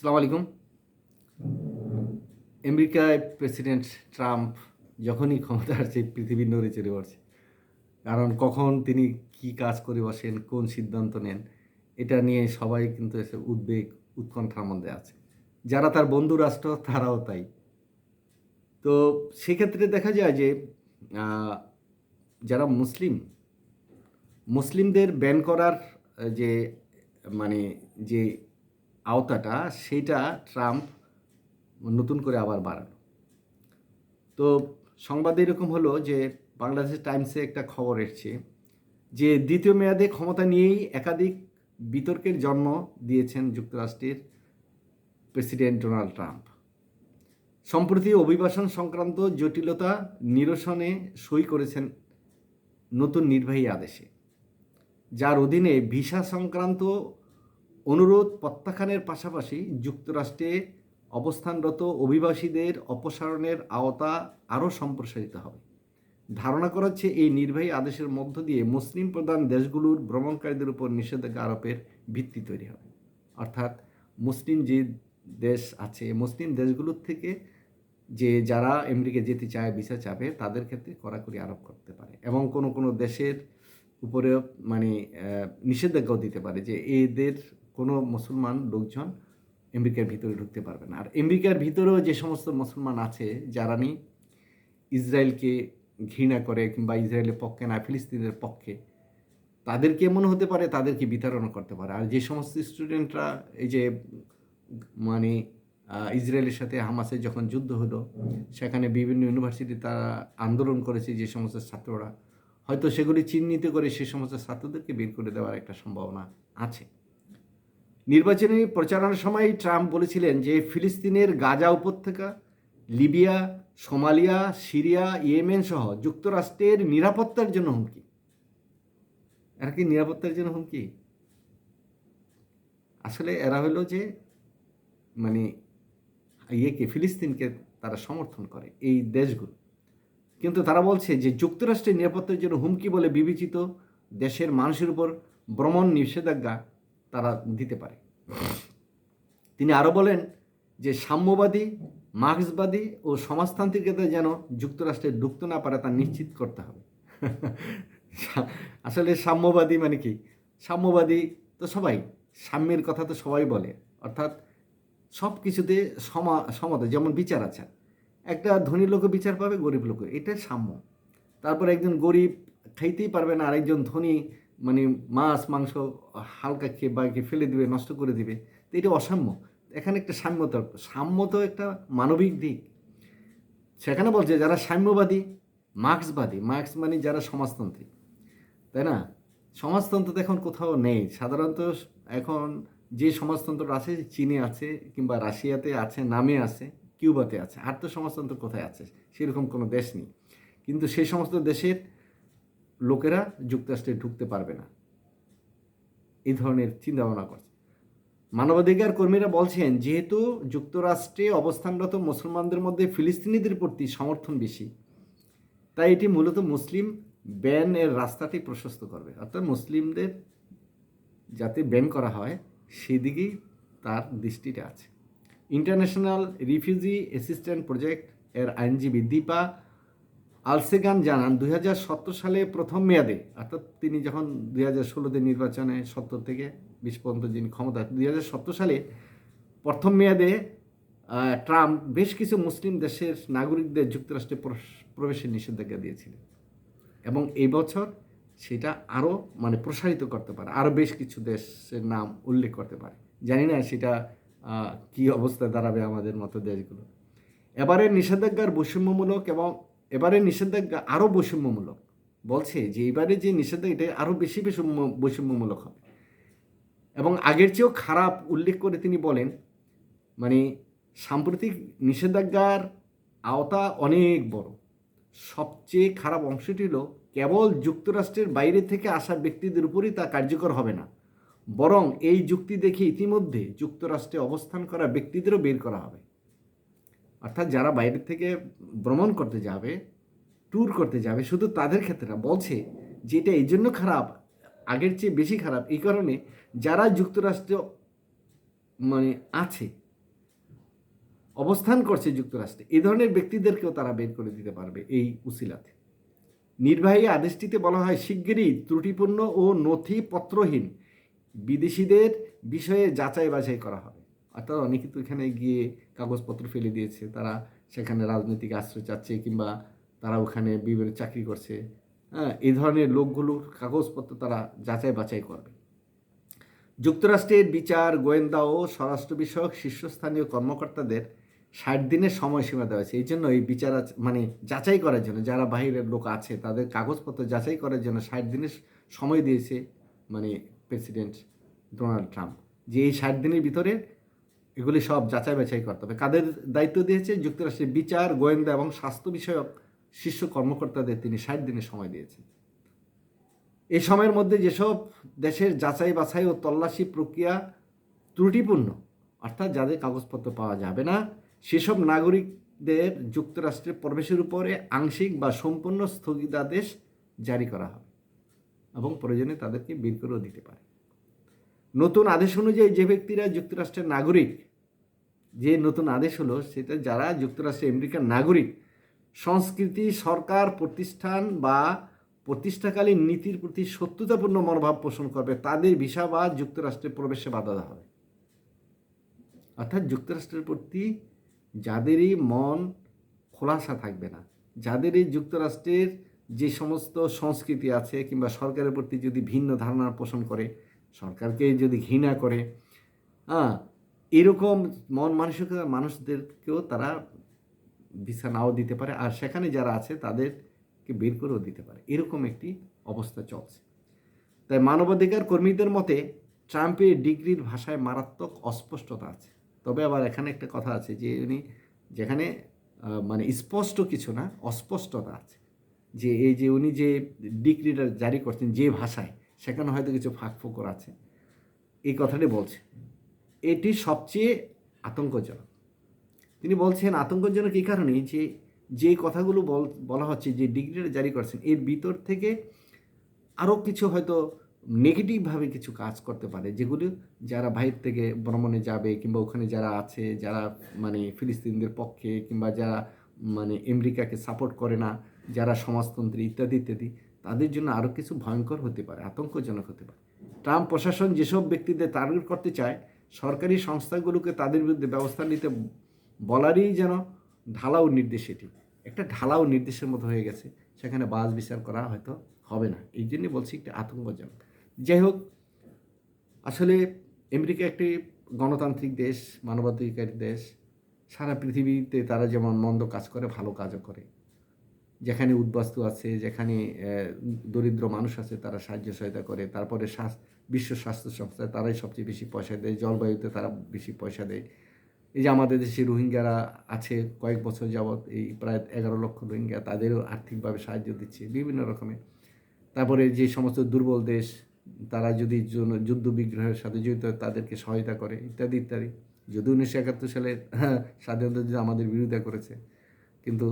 সালাম আলাইকুম। আমেরিকায় প্রেসিডেন্ট ট্রাম্প যখনই ক্ষমতা আসছে, পৃথিবীর নড়ে চড়ে পড়ছে কারণ কখন তিনি কি কাজ করে বসেন, কোন সিদ্ধান্ত নেন, এটা নিয়ে সবাই কিন্তু এসে উদ্বেগ, উৎকণ্ঠার মধ্যে আছে। যারা তার বন্ধু রাষ্ট্র, তারাও তাই। তো সেক্ষেত্রে দেখা যায় যে যারা মুসলিম, মুসলিমদের ব্যান করার যে মানে যে আওতাটা, সেটা ট্রাম্প নতুন করে আবার বাড়ানো তো সংবাদ এরকম হলো যে বাংলাদেশ টাইমসে একটা খবর এসছে যে দ্বিতীয় মেয়াদে ক্ষমতা নিয়েই একাধিক বিতর্কের জন্ম দিয়েছেন যুক্তরাষ্ট্রের প্রেসিডেন্ট ডোনাল্ড ট্রাম্প। সম্প্রতি অভিবাসন সংক্রান্ত জটিলতা নিরসনে সই করেছেন নতুন নির্বাহী আদেশে, যার অধীনে ভিসা সংক্রান্ত অনুরোধ প্রত্যাখ্যানের পাশাপাশি যুক্তরাষ্ট্রে অবস্থানরত অভিবাসীদের অপসারণের আওতা আরও সম্প্রসারিত হবে। ধারণা করা হচ্ছে এই নির্বাহী আদেশের মধ্য দিয়ে মুসলিম প্রধান দেশগুলোর ভ্রমণকারীদের উপর নিষেধাজ্ঞা আরোপের ভিত্তি তৈরি হবে। অর্থাৎ মুসলিম যে দেশ আছে, মুসলিম দেশগুলোর থেকে যে যারা আমেরিকা যেতে চায়, ভিসা চাবে, তাদের ক্ষেত্রে কড়াকড়ি আরোপ করতে পারে এবং কোনো কোনো দেশের উপরে মানে নিষেধাজ্ঞাও দিতে পারে যে এদের কোনো মুসলমান লোকজন আমেরিকার ভিতরে ঢুকতে পারবে না। আর আমেরিকার ভিতরেও যে সমস্ত মুসলমান আছে, যারা নি ইসরায়েলকে ঘৃণা করে কিংবা ইসরায়েলের পক্ষে না ফিলিস্তিনের পক্ষে, তাদেরকে মনে হতে পারে, তাদেরকে বিতরণ করতে পারে। আর যে সমস্ত স্টুডেন্টরা, এই যে মানে ইসরায়েলের সাথে হামাসের যখন যুদ্ধ হলো, সেখানে বিভিন্ন ইউনিভার্সিটি তারা আন্দোলন করেছে যে সমস্ত ছাত্ররা। হয়তো সেগুলি চিহ্নিত করে সে সমস্ত ছাত্রদেরকে বের করে দেওয়ার একটা সম্ভাবনা আছে। নির্বাচনী প্রচারণার সময় ট্রাম্প বলেছিলেন যে ফিলিস্তিনের গাজা উপত্যকা, লিবিয়া, সোমালিয়া, সিরিয়া, ইয়েমেন সহ যুক্তরাষ্ট্রের নিরাপত্তার জন্য হুমকি। এরা কি নিরাপত্তার জন্য হুমকি? আসলে এরা হলো যে মানে ইয়েকে, ফিলিস্তিনকে তারা সমর্থন করে, এই দেশগুলো। কিন্তু তারা বলছে যে যুক্তরাষ্ট্রের নিরাপত্তার জন্য হুমকি বলে বিবেচিত দেশের মানুষের উপর ভ্রমণ নিষেধাজ্ঞা তারা দিতে পারে। তিনি আরও বলেন যে সাম্যবাদী, মার্ক্সবাদী ও সমাজতান্ত্রিকতা যেন যুক্তরাষ্ট্রে ঢুকতে না পারে তা নিশ্চিত করতে হবে। আসলে সাম্যবাদী মানে কি? সাম্যবাদী তো সবাই, সাম্যের কথা তো সবাই বলে। অর্থাৎ সব কিছুতে সমা, সমতা, যেমন বিচার আছে। একটা ধনী লোকও বিচার পাবে, গরিব লোকও। এটা সাম্য। তারপর একজন গরিব খাইতেই পারবে না, আরেকজন ধনী মানে মাছ, মাংস হালকা খেয়ে বা ফেলে দিবে, নষ্ট করে দিবে, তো এটা অসাম্য। এখানে একটা সাম্যতা সাম্য তো একটা মানবিক দিক। সেখানে বলছে যারা সাম্যবাদী, মার্ক্সবাদী, মার্ক্স মানে যারা সমাজতান্ত্রিক, তাই না? সমাজতন্ত্র তো এখন কোথাও নেই। সাধারণত এখন যে সমাজতন্ত্র আছে, চীনে আছে কিংবা রাশিয়াতে আছে, নামে আছে, কিউবাতে আছে, আর তো সমাজতন্ত্র কোথায় আছে? সেরকম কোনো দেশ নেই। কিন্তু সেই সমস্ত দেশের লোকেরা যুক্তরাষ্ট্রে ঢুকতে পারবে না। এই ধরনের চিন্তা ভাবনা করছে। মানবাধিকার কর্মীরা বলছেন, যেহেতু যুক্তরাষ্ট্রে অবস্থানরত মুসলমানদের মধ্যে ফিলিস্তিনিদের প্রতি সমর্থন বেশি, তাই এটি মূলত মুসলিম ব্যান এর রাস্তাটি প্রশস্ত করবে। অর্থাৎ মুসলিমদের যাতে ব্যান করা হয়, সেদিকেই তার দৃষ্টিটা আছে। ইন্টারন্যাশনাল রিফিউজি অ্যাসিস্ট্যান্ট প্রজেক্ট এর আইনজীবী দীপা আলসেগান জানান দু হাজার সতের সালে প্রথম মেয়াদে, অর্থাৎ তিনি যখন দুই হাজার ষোলোতে নির্বাচনে সত্তর থেকে বিশ পর্যন্ত যিনি ক্ষমতা, দুই হাজার সত্তর সালে প্রথম মেয়াদে ট্রাম্প বেশ কিছু মুসলিম দেশের নাগরিকদের যুক্তরাষ্ট্রে প্রবেশের নিষেধাজ্ঞা দিয়েছিলেন। এবং এই বছর সেটা আরও মানে প্রসারিত করতে পারে, আরও বেশ কিছু দেশের নাম উল্লেখ করতে পারে। জানি না সেটা কি অবস্থায় দাঁড়াবে আমাদের মতো দেশগুলো। এবারের নিষেধাজ্ঞার বৈষম্যমূলক এবং এবারের নিষেধাজ্ঞা আরও বৈষম্যমূলক। বলছে যে এবারে যে নিষেধাজ্ঞা, এটা আরও বেশি বৈষম্য, বৈষম্যমূলক হবে। এবং আগের চেয়েও খারাপ উল্লেখ করে তিনি বলেন মানে সাম্প্রতিক নিষেধাজ্ঞার আওতা অনেক বড়। সবচেয়ে খারাপ অংশটি হলো কেবল যুক্তরাষ্ট্রের বাইরে থেকে আসা ব্যক্তিদের উপরই তা কার্যকর হবে না। বরং এই যুক্তি দেখে ইতিমধ্যে যুক্তরাষ্ট্রে অবস্থান করা ব্যক্তিদেরও বের করা হবে। অর্থাৎ যারা বাইরে থেকে ভ্রমণ করতে যাবে ট্যুর করতে যাবে, শুধু তাদের ক্ষেত্রে না, বলছে যে এটা এই জন্য খারাপ, আগের চেয়ে বেশি খারাপ। এই কারণে যারা যুক্তরাষ্ট্র মানে আছে, অবস্থান করছে যুক্তরাষ্ট্রে এই ধরনের ব্যক্তিদেরকেও তারা বের করে দিতে পারবে এই উসিলাতে। নির্বাহী আদেশটিতে বলা হয়, শিগগিরই ত্রুটিপূর্ণ ও নথিপত্রহীন বিদেশিদের বিষয়ে যাচাই বাছাই করা হবে। অর্থাৎ অনেকে তো এখানে গিয়ে কাগজপত্র ফেলে দিয়েছে। তারা সেখানে রাজনৈতিক আশ্রয় চাচ্ছে কিংবা তারা ওখানে বিভিন্ন চাকরি করছে। হ্যাঁ এই ধরনের লোকগুলোর কাগজপত্র তারা যাচাই বাছাই করবে। যুক্তরাষ্ট্রের বিচার, গোয়েন্দা ও স্বরাষ্ট্র বিষয়ক শীর্ষস্থানীয় কর্মকর্তাদের ষাট দিনের সময়সীমা দেওয়া হয়েছে। এই জন্য এই বিচার মানে যাচাই করার জন্য যারা বাহিরের লোক আছে, তাদের কাগজপত্র যাচাই করার জন্য ষাট দিনের সময় দিয়েছে মানে প্রেসিডেন্ট ডোনাল্ড ট্রাম্প। যে এই ষাট দিনের ভিতরে এগুলি সব যাচাই বাছাই করতে হবে। কাদের দায়িত্ব দিয়েছে যুক্তরাষ্ট্রের বিচার, গোয়েন্দা এবং স্বাস্থ্য বিষয়ক শীর্ষ কর্মকর্তাদের তিনি ষাট দিনের সময় দিয়েছেন। এই সময়ের মধ্যে যেসব দেশের যাচাই বাছাই ও তল্লাশি প্রক্রিয়া ত্রুটিপূর্ণ, অর্থাৎ যাদের কাগজপত্র পাওয়া যাবে না, সেসব নাগরিকদের যুক্তরাষ্ট্রে প্রবেশের উপরে আংশিক বা সম্পূর্ণ স্থগিতাদেশ জারি করা হবে এবং প্রয়োজনে তাদেরকে বের করেও দিতে পারে। নতুন আদেশ অনুযায়ী যে ব্যক্তিরা যুক্তরাষ্ট্রের নাগরিক যে নতুন আদেশ হলো, সেটা যারা যুক্তরাষ্ট্রের আমেরিকার নাগরিক, সংস্কৃতি, সরকার, প্রতিষ্ঠান বা প্রতিষ্ঠাকালীন নীতির প্রতি সত্যতাপূর্ণ মনোভাব পোষণ করবে, তাদের ভিসা বা যুক্তরাষ্ট্রে প্রবেশে বাধা দেওয়া হবে। অর্থাৎ যুক্তরাষ্ট্রের প্রতি যাদেরই মন খোলাসা থাকবে না, যাদেরই যুক্তরাষ্ট্রের যে সমস্ত সংস্কৃতি আছে কিংবা সরকারের প্রতি যদি ভিন্ন ধারণা পোষণ করে, সরকারকে যদি ঘৃণা করে হ্যাঁ এরকম মন মানসিকতা মানুষদেরকেও তারা ভিসা নাও দিতে পারে, আর সেখানে যারা আছে তাদেরকে বের করেও দিতে পারে। এরকম একটি অবস্থা চলছে। তাই মানবাধিকার কর্মীদের মতে ট্রাম্পের ডিগ্রির ভাষায় মারাত্মক অস্পষ্টতা আছে। তবে আবার এখানে একটা কথা আছে যে উনি যেখানে মানে স্পষ্ট কিছু না, অস্পষ্টতা আছে। যে এই যে উনি যে ডিগ্রিটা জারি করছেন যে ভাষায়, সেখানে হয়তো কিছু ফাঁক ফোকর আছে। এই কথাটি বলছে। এটি সবচেয়ে আতঙ্কজনক। তিনি বলছেন, আতঙ্কজনক এই কারণেই যে যে কথাগুলো বল, বলা হচ্ছে, যে ডিগ্রিটা জারি করছেন, এর ভিতর থেকে আরও কিছু হয়তো নেগেটিভভাবে কিছু কাজ করতে পারে, যেগুলো যারা বাইর থেকে ভ্রমণে যাবে কিংবা ওখানে যারা আছে, যারা মানে ফিলিস্তিনদের পক্ষে কিংবা যারা মানে আমেরিকাকে সাপোর্ট করে না, যারা সমাজতন্ত্রী ইত্যাদি ইত্যাদি, তাদের জন্য আরও কিছু ভয়ঙ্কর হতে পারে, আতঙ্কজনক হতে পারে। ট্রাম্প প্রশাসন যেসব ব্যক্তিদের টার্গেট করতে চায় সরকারি সংস্থাগুলোকে তাদের বিরুদ্ধে ব্যবস্থা নিতে বলারই যেন ঢালাও নির্দেশ এটি। একটা ঢালাও নির্দেশের মতো হয়ে গেছে, সেখানে বাস বিচার করা হয়তো হবে না। এই জন্যে বলছি একটি আতঙ্কজনক। যাই হোক, আসলে আমেরিকা একটি গণতান্ত্রিক দেশ, মানবাধিকার দেশ। সারা পৃথিবীতে তারা যেমন মন্দ কাজ করে, ভালো কাজও করে। যেখানে উদ্বাস্তু আছে, যেখানে দরিদ্র মানুষ আছে, তারা সাহায্য সহায়তা করে। তারপরে বিশ্ব স্বাস্থ্য সংস্থা, তারাই সবচেয়ে বেশি পয়সা দেয়, জলবায়ুতে তারা বেশি পয়সা দেয়। এই যে আমাদের দেশে রোহিঙ্গারা আছে কয়েক বছর যাবৎ, এই প্রায় এগারো লক্ষ রোহিঙ্গা তাদেরও আর্থিকভাবে সাহায্য দিচ্ছে বিভিন্ন রকমের। তারপরে যে সমস্ত দুর্বল দেশ, তারা যদি যুদ্ধ বিগ্রহের সাথে জড়িত, তাদেরকে সহায়তা করে, ইত্যাদি ইত্যাদি। যদি উনিশশো একাত্তর সালে স্বাধীনতা যুদ্ধ আমাদের বিরোধিতা করেছে, কিন্তু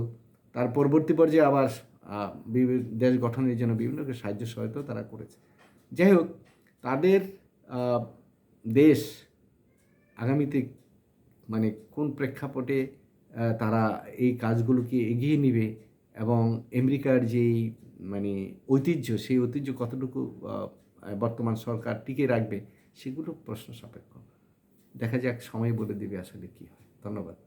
তার পরবর্তী পর্যায়ে আবার দেশ গঠনের জন্য বিভিন্ন সাহায্য সহায়তা তারা করেছে। যাই হোক তাদের দেশ আগামীতে মানে কোন প্রেক্ষাপটে তারা এই কাজগুলোকে এগিয়ে নেবে এবং আমেরিকার যেই মানে ঐতিহ্য, সেই ঐতিহ্য কতটুকু বর্তমান সরকার টিকে রাখবে, সেগুলো প্রশ্ন সাপেক্ষ। দেখা যাক, সময় বলে দেবে আসলে কি হয়। ধন্যবাদ।